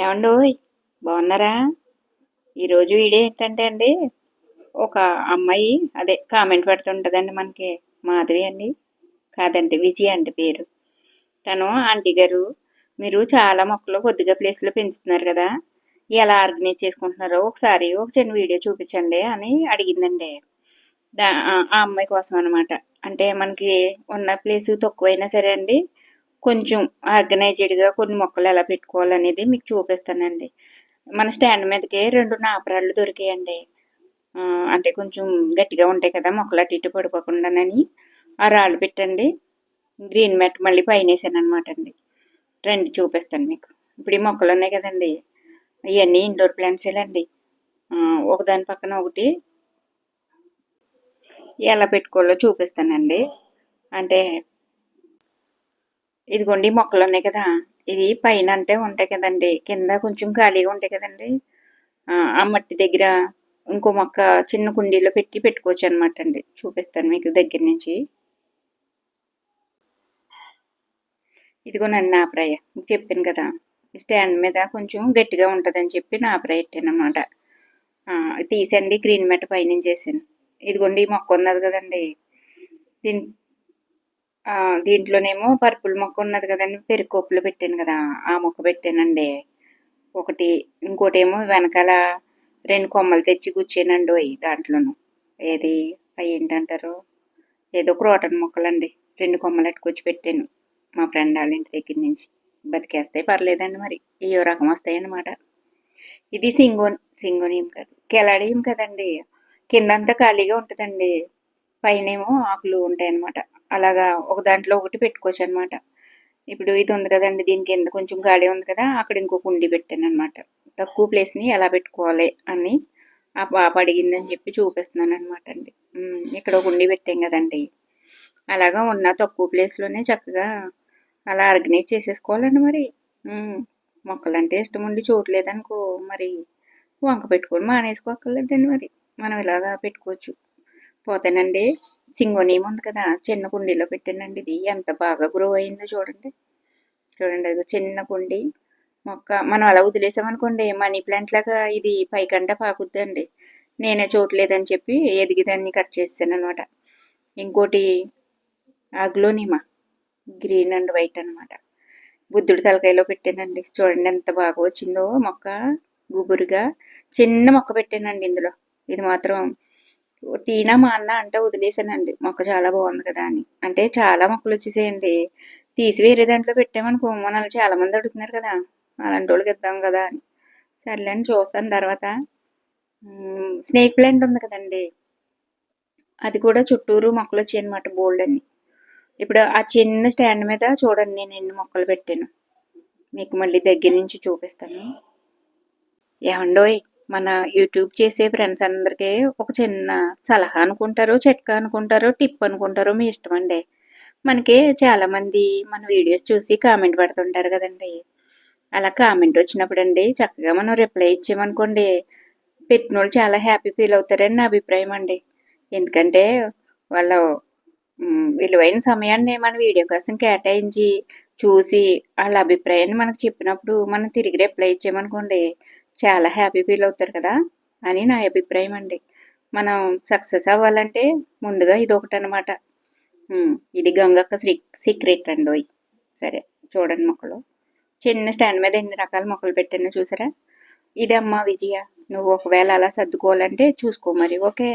ఏమండోయ్ బాగున్నారా? ఈరోజు వీడియో ఏంటంటే అండి ఒక అమ్మాయి అదే కామెంట్ పెడుతుంటుందండి మనకి మాధవి అండి కాదండి విజయ అండి పేరు. తను ఆంటీ గారు మీరు చాలా మొక్కలు కొద్దిగా ప్లేస్లో పెంచుతున్నారు కదా ఎలా ఆర్గనైజ్ చేసుకుంటున్నారో ఒకసారి ఒక చిన్న వీడియో చూపించండి అని అడిగిందండి. దా ఆ అమ్మాయి కోసం అనమాట అంటే మనకి ఉన్న ప్లేస్ తక్కువైనా సరే అండి కొంచెం ఆర్గనైజ్డ్గా కొన్ని మొక్కలు ఎలా పెట్టుకోవాలనేది మీకు చూపిస్తానండి. మన స్టాండ్ మీదకి రెండు నాపరాళ్ళు దొరికాయండి. అంటే కొంచెం గట్టిగా ఉంటాయి కదా మొక్కలు అటు ఇటు పడిపోకుండానని. ఆ రాళ్ళు పెట్టండి. గ్రీన్ మ్యాట్ మళ్ళీ పైన వేసానమాట అనమాట అండి. రండి చూపిస్తాను మీకు. ఇప్పుడు ఈ మొక్కలు ఉన్నాయి కదండి. ఇవన్నీ ఇండోర్ ప్లాంట్సేలండి ఒకదాని పక్కన ఒకటి ఎలా పెట్టుకోవాలో చూపిస్తానండి. అంటే ఇదిగోండి మొక్కలు ఉన్నాయి కదా. ఇది పైన అంటే ఉంటాయి కదండి. కింద కొంచెం ఖాళీగా ఉంటాయి కదండి. ఆ మట్టి దగ్గర ఇంకో మొక్క చిన్న కుండీలో పెట్టి పెట్టుకోవచ్చు అనమాట అండి. చూపిస్తాను మీకు దగ్గర నుంచి. ఇదిగో నన్ను నాపరాయ చెప్పాను కదా. స్టాండ్ మీద కొంచెం గట్టిగా ఉంటుందని చెప్పి నా పెట్టాను అనమాట తీసండి గ్రీన్ మెట్ పైనుంచి చేసాను ఇదిగోండి ఈ మొక్క ఉన్నది కదండి. దీని దీంట్లోనేమో పర్పుల్ మొక్క ఉన్నది కదండి పెరుకోపులు పెట్టాను కదా ఆ మొక్క పెట్టానండి. ఒకటి ఇంకోటి ఏమో వెనకాల రెండు కొమ్మలు తెచ్చి కూర్చానండి అవి దాంట్లోనూ. ఏది అవి ఏంటంటారు? ఏదో క్రోటన్ మొక్కలండి రెండు కొమ్మలు అట్టుకొచ్చి పెట్టాను మా ఫ్రెండ్ వాళ్ళ ఇంటి దగ్గర నుంచి. బతికేస్తాయి పర్లేదండి మరి ఏ రకం వస్తాయి అన్నమాట ఇది సింగో సింగోనియం కాదు కెలాడియం కదండి. కిందంతా ఖాళీగా ఉంటుందండి. పైనేమో ఆకులు ఉంటాయి అన్నమాట అలాగా ఒక దాంట్లో ఒకటి పెట్టుకోవచ్చు అనమాట ఇప్పుడు ఇది ఉంది కదండి దీని కింద కొంచెం ఖాళీ ఉంది కదా అక్కడ ఇంకో కుండి పెట్టాను అనమాట తక్కువ ప్లేస్ని ఎలా పెట్టుకోవాలి అని ఆ పాప అడిగిందని చెప్పి చూపిస్తున్నాను అనమాట అండి. ఇక్కడ ఒక ఉండి పెట్టాం కదండి. అలాగా ఉన్న తక్కువ ప్లేస్లోనే చక్కగా అలా ఆర్గనైజ్ చేసేసుకోవాలండి మరి. మొక్కలంటే ఇష్టం ఉండి చూడలేదనుకో మరి వంక పెట్టుకొని మానేసుకోక్కర్లేదండి మరి. మనం ఇలాగా పెట్టుకోవచ్చు. పోతానండి సింగోనీయం ఉంది కదా? చిన్న కుండీలో పెట్టానండి ఇది. ఎంత బాగా గ్రో అయిందో చూడండి. చూడండి అది చిన్న కుండీ మొక్క. మనం అలా వదిలేసామనుకోండి మనీ ప్లాంట్ లాగా ఇది పైకంట పాకుద్దండి. నేనే చూడలేదని చెప్పి ఎదిగిదాన్ని కట్ చేసాను అనమాట ఇంకోటి అగ్లోనిమా గ్రీన్ అండ్ వైట్ అనమాట బుద్ధుడి తలకాయలో పెట్టానండి. చూడండి ఎంత బాగా వచ్చిందో మొక్క గుబురుగా. చిన్న మొక్క పెట్టానండి ఇందులో. ఇది మాత్రం తీనా మా అన్న అంటే వదిలేసానండి మొక్క చాలా బాగుంది కదా అని. అంటే చాలా మొక్కలు వచ్చేసేయండి. తీసి వేరే దాంట్లో పెట్టామనుకో మనల్ని చాలా మంది అడుగుతున్నారు కదా. అలాంటి వాళ్ళకి ఇద్దాం కదా అని. సర్లే అని చూస్తాను తర్వాత. స్నేక్ ప్లాంట్ ఉంది కదండి. అది కూడా చుట్టూరు మొక్కలు వచ్చాయి అనమాట బోల్డ్ అని ఇప్పుడు ఆ చిన్న స్టాండ్ మీద చూడండి నేను ఎన్ని మొక్కలు పెట్టాను. మీకు మళ్ళీ దగ్గర నుంచి చూపిస్తాను. ఏమండోయ్? మన యూట్యూబ్ చేసే ఫ్రెండ్స్ అందరికీ ఒక చిన్న సలహా అనుకుంటారు చిట్కా అనుకుంటారు టిప్ అనుకుంటారు మీ ఇష్టం అండి. మనకి చాలామంది మన వీడియోస్ చూసి కామెంట్ పెడుతుంటారు కదండి. అలా కామెంట్ వచ్చినప్పుడు అండి చక్కగా మనం రిప్లై ఇచ్చామనుకోండి. పెట్టిన వాళ్ళు చాలా హ్యాపీ ఫీల్ అవుతారని నా అభిప్రాయం అండి. ఎందుకంటే వాళ్ళ విలువైన సమయాన్ని మన వీడియో కోసం కేటాయించి చూసి వాళ్ళ అభిప్రాయాన్ని మనకు చెప్పినప్పుడు మనం తిరిగి రిప్లై ఇచ్చామనుకోండి. చాలా హ్యాపీ ఫీల్ అవుతారు కదా అని నా అభిప్రాయం అండి. మనం సక్సెస్ అవ్వాలంటే ముందుగా ఇది ఒకటి అనమాట ఇది గంగక్క సీక్రెట్ అండి సరే చూడండి మొక్కలు. చిన్న స్టాండ్ మీద ఎన్ని రకాల మొక్కలు పెట్టానో చూసారా? ఇదే అమ్మ విజయ నువ్వు ఒకవేళ అలా సర్దుకోవాలంటే చూసుకో మరి ఓకే?